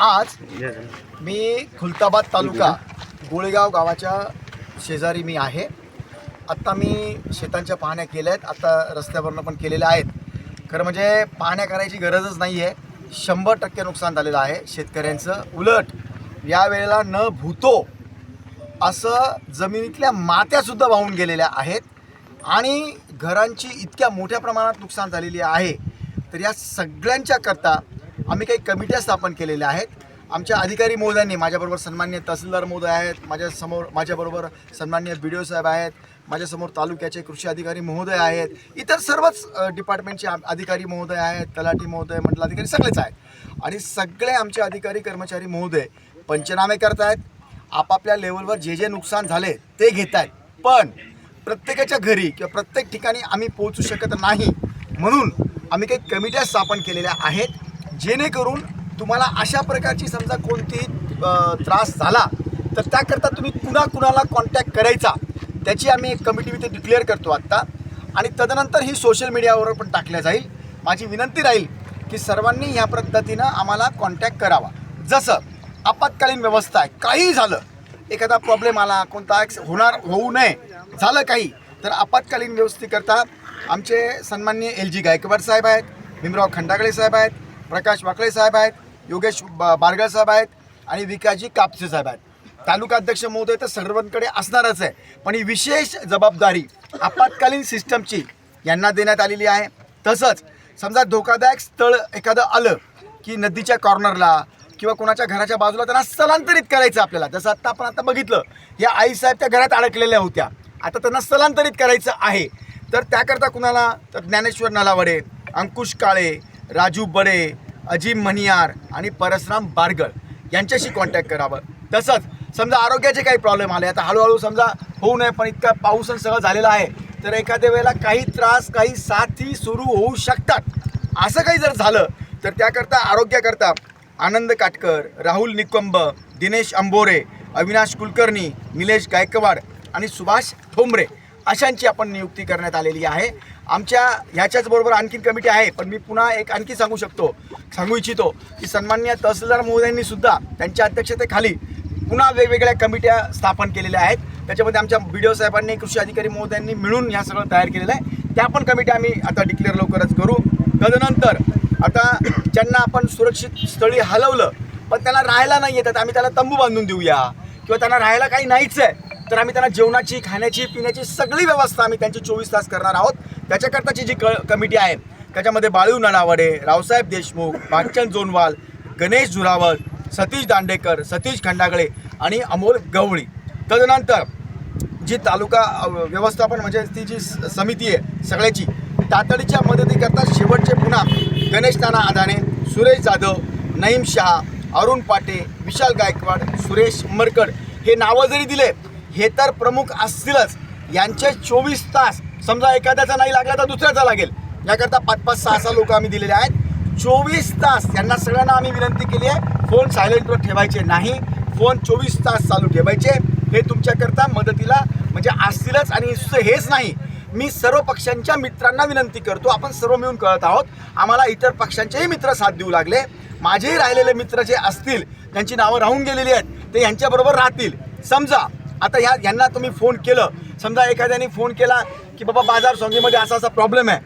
आज मी खुलताबाद तालुका गोळेगाव गावाच्या शेजारी मी आहे. आत्ता मी शेतांच्या पाहण्या केल्या आहेत आत्ता रस्त्यावरनं पण केलेल्या आहेत. खरं म्हणजे पाहण्या करायची गरजच नाही आहे शंभर टक्के नुकसान झालेलं आहे शेतकऱ्यांचं. उलट यावेळेला न भूतो असं जमिनीतल्या मात्यासुद्धा वाहून गेलेल्या आहेत. आणि घरांची इतक्या मोठ्या प्रमाणात नुकसान झालेली आहे. तर या सगळ्यांच्या करता आम्ही काही कमिट्या स्थापन केलेल्या आहेत. आमच्या अधिकारी महोदयांनी माझ्याबरोबर सन्मान्य तहसीलदार महोदय आहेत माझ्यासमोर माझ्याबरोबर सन्मान्य बी डी ओ साहेब आहेत माझ्यासमोर तालुक्याचे कृषी अधिकारी महोदय आहेत इतर सर्वच डिपार्टमेंटचे अधिकारी महोदय आहेत तलाठी महोदय मंडलाधिकारी सगळेच आहेत. आणि सगळे आमचे अधिकारी कर्मचारी महोदय पंचनामे करत आहेत आपापल्या लेवलवर जे जे नुकसान झाले ते घेत आहेत पण प्रत्येकाच्या घरी किंवा प्रत्येक ठिकाणी आम्ही पोहोचू शकत नाही म्हणून आम्ही काही कमिट्या स्थापन केलेल्या आहेत जेणेकरून तुम्हाला अशा प्रकारची समजा कोणतीही त्रास झाला तर त्याकरता तुम्ही कुणा कुणाला कॉन्टॅक्ट करायचा त्याची आम्ही एक कमिटी इथे डिक्लेअर करतो आत्ता. आणि तदनंतर ही सोशल मीडियावर पण टाकल्या जाईल. माझी विनंती राहील की सर्वांनी ह्या पद्धतीनं आम्हाला कॉन्टॅक्ट करावा. जसं आपत्कालीन व्यवस्था आहे काही झालं एखादा प्रॉब्लेम आला कोणता होणार होऊ नये झालं काही तर आपत्कालीन व्यवस्थेकरता आमचे सन्माननीय एल जी गायकवाड साहेब आहेत भीमराव खंडागळे साहेब आहेत प्रकाश वाकळे साहेब आहेत योगेश बारगळ साहेब आहेत आणि विकाजी कापसे साहेब आहेत. तालुका अध्यक्ष महोदय तर सर्वांकडे असणारच आहे पण ही विशेष जबाबदारी आपत्कालीन सिस्टमची यांना देण्यात आलेली आहे. तसंच समजा धोकादायक स्थळ एखादं आलं की नदीच्या कॉर्नरला किंवा कोणाच्या घराच्या बाजूला त्यांना स्थलांतरित करायचं आपल्याला. जसं आत्ता आपण आता बघितलं या आईसाहेब त्या घरात अडकलेल्या होत्या. आता त्यांना स्थलांतरित करायचं आहे. तर त्याकरता कुणाला? तर ज्ञानेश्वर नालावडे अंकुश काळे राजू बडे अजिम मनियार आणि परसराम बारगळ यांच्याशी कॉन्टॅक्ट करावं. तसंच समजा आरोग्याचे काही प्रॉब्लेम आले आता हळूहळू समजा होऊ नये पण इतका पाऊस आणि सगळं झालेला आहे तर एखाद्या वेळेला काही त्रास काही साथी सुरू होऊ शकतात. असं काही जर झालं तर त्याकरता आरोग्याकरता आनंद काटकर राहुल निकंब दिनेश अंबोरे अविनाश कुलकर्णी निलेश गायकवाड आणि सुभाष ठोंबरे अशांची आपण नियुक्ती करण्यात आलेली आहे. आमच्या ह्याच्याच बरोबर आणखीन कमिटी आहे पण मी पुन्हा एक आणखी सांगू शकतो सांगू इच्छितो की सन्मान्य तहसीलदार महोदयांनी सुद्धा त्यांच्या अध्यक्षतेखाली पुन्हा वेगवेगळ्या कमिट्या स्थापन केलेल्या आहेत. त्याच्यामध्ये आमच्या बी डी ओ साहेबांनी कृषी अधिकारी महोदयांनी मिळून ह्या सगळं तयार केलेलं आहे. त्या पण कमिट्या आम्ही आता डिक्लेअर लवकरच करू. तदनंतर आता ज्यांना आपण सुरक्षित स्थळी हलवलं पण त्यांना राहायला नाही येतात आम्ही त्याला तंबू बांधून देऊया. किंवा त्यांना राहायला काही नाहीच आहे तर आम्ही त्यांना जेवणाची खाण्याची पिण्याची सगळी व्यवस्था आम्ही त्यांची चोवीस तास करणार आहोत. त्याच्याकरताची जी क कमिटी आहे त्याच्यामध्ये बाळू ननावडे रावसाहेब देशमुख भागचंद जोनवाल गणेश झुरावत सतीश दांडेकर सतीश खंडागळे आणि अमोल गवळी. तदनंतर जी तालुका व्यवस्थापन म्हणजे ती जी स- समिती आहे सगळ्याची तातडीच्या मदतीकरता शेवटचे पुन्हा गणेश नाना आदाने सुरेश जाधव नईम शहा अरुण पाटे विशाल गायकवाड सुरेश मरकड हे नावं जरी दिले हे तर प्रमुख असतीलच. यांचे चोवीस तास समजा एखाद्याचा नाही लागला तर दुसऱ्याचा लागेल. याकरता पाच पाच सहा सहा लोक आम्ही दिलेले आहेत. चोवीस तास यांना सगळ्यांना आम्ही विनंती केली आहे फोन सायलेंटवर ठेवायचे नाही. फोन चोवीस तास चालू ठेवायचे. हे तुमच्याकरता मदतीला म्हणजे असतीलच आणि हेच नाही. मी सर्व पक्षांच्या मित्रांना विनंती करतो. आपण सर्व मिळून कळत आहोत. आम्हाला इतर पक्षांचेही मित्र साथ देऊ लागले. माझेही राहिलेले मित्र जे असतील त्यांची नावं राहून गेलेली आहेत ते यांच्याबरोबर राहतील. समजा आता ह्या यांना तुम्ही फोन केलं. समजा एखाद्याने फोन केला की बाबा बाजार स्वामीमध्ये असा असा प्रॉब्लेम आहे.